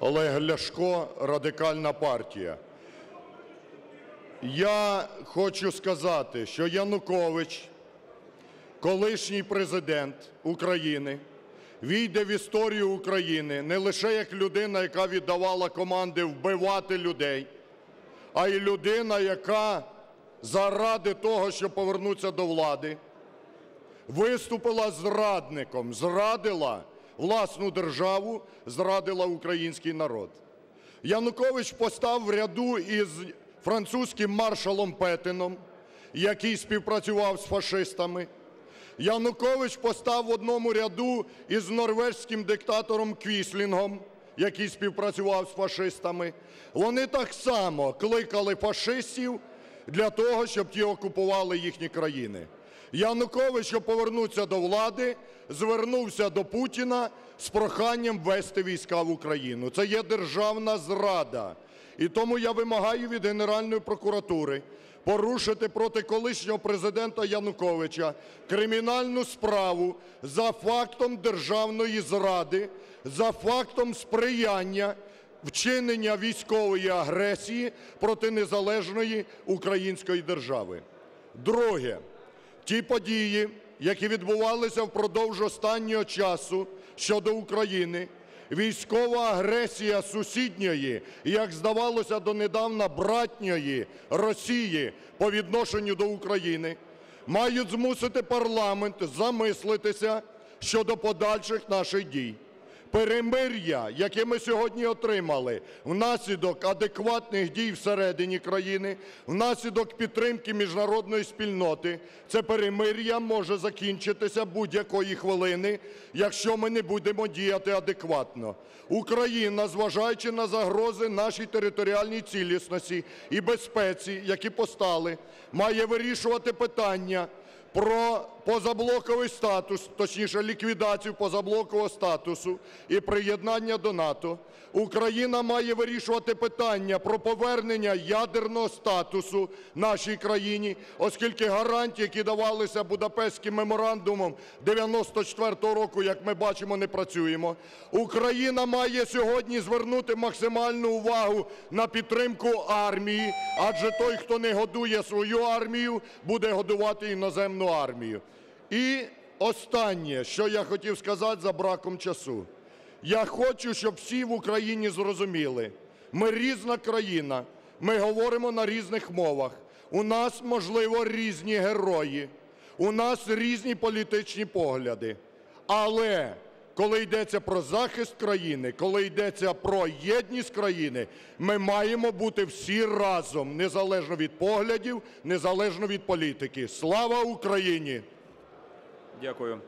Олег Ляшко, Радикальна партія. Я хочу сказати, що Янукович, колишній президент України, війде в історію України не лише як людина, яка віддавала команди вбивати людей, а й людина, яка заради того, щоб повернутися до влади, виступила зрадником, зрадила власну державу, зрадила український народ. Янукович постав в ряду із французьким маршалом Петином, який співпрацював з фашистами. Янукович постав в одному ряду із норвезьким диктатором Квіслінгом, який співпрацював з фашистами. Вони так само кликали фашистів для того, щоб ті окупували їхні країни. Янукович, щоб повернутися до влади, звернувся до Путіна з проханням ввести війська в Україну. Це є державна зрада. І тому я вимагаю від Генеральної прокуратури порушити проти колишнього президента Януковича кримінальну справу за фактом державної зради, за фактом сприяння вчинення військової агресії проти незалежної української держави. Друге. Ті події, які відбувалися впродовж останнього часу щодо України, військова агресія сусідньої як здавалося донедавна, братньої Росії по відношенню до України, мають змусити парламент замислитися щодо подальших наших дій. Перемир'я, яке ми сьогодні отримали внаслідок адекватних дій всередині країни, внаслідок підтримки міжнародної спільноти, це перемир'я може закінчитися будь-якої хвилини, якщо ми не будемо діяти адекватно. Україна, зважаючи на загрози нашій територіальній цілісності і безпеці, які постали, має вирішувати питання про позаблоковий статус, точніше ліквідацію позаблокового статусу і приєднання до НАТО. Україна має вирішувати питання про повернення ядерного статусу нашій країні, оскільки гарантії, які давалися Будапештським меморандумом 94-го року, як ми бачимо, не працюємо. Україна має сьогодні звернути максимальну увагу на підтримку армії, адже той, хто не годує свою армію, буде годувати іноземну армію. І останнє, що я хотів сказати за браком часу. Я хочу, щоб всі в Україні зрозуміли, ми різна країна, ми говоримо на різних мовах, у нас, можливо, різні герої, у нас різні політичні погляди. Але коли йдеться про захист країни, коли йдеться про єдність країни, ми маємо бути всі разом, незалежно від поглядів, незалежно від політики. Слава Україні! Дякую.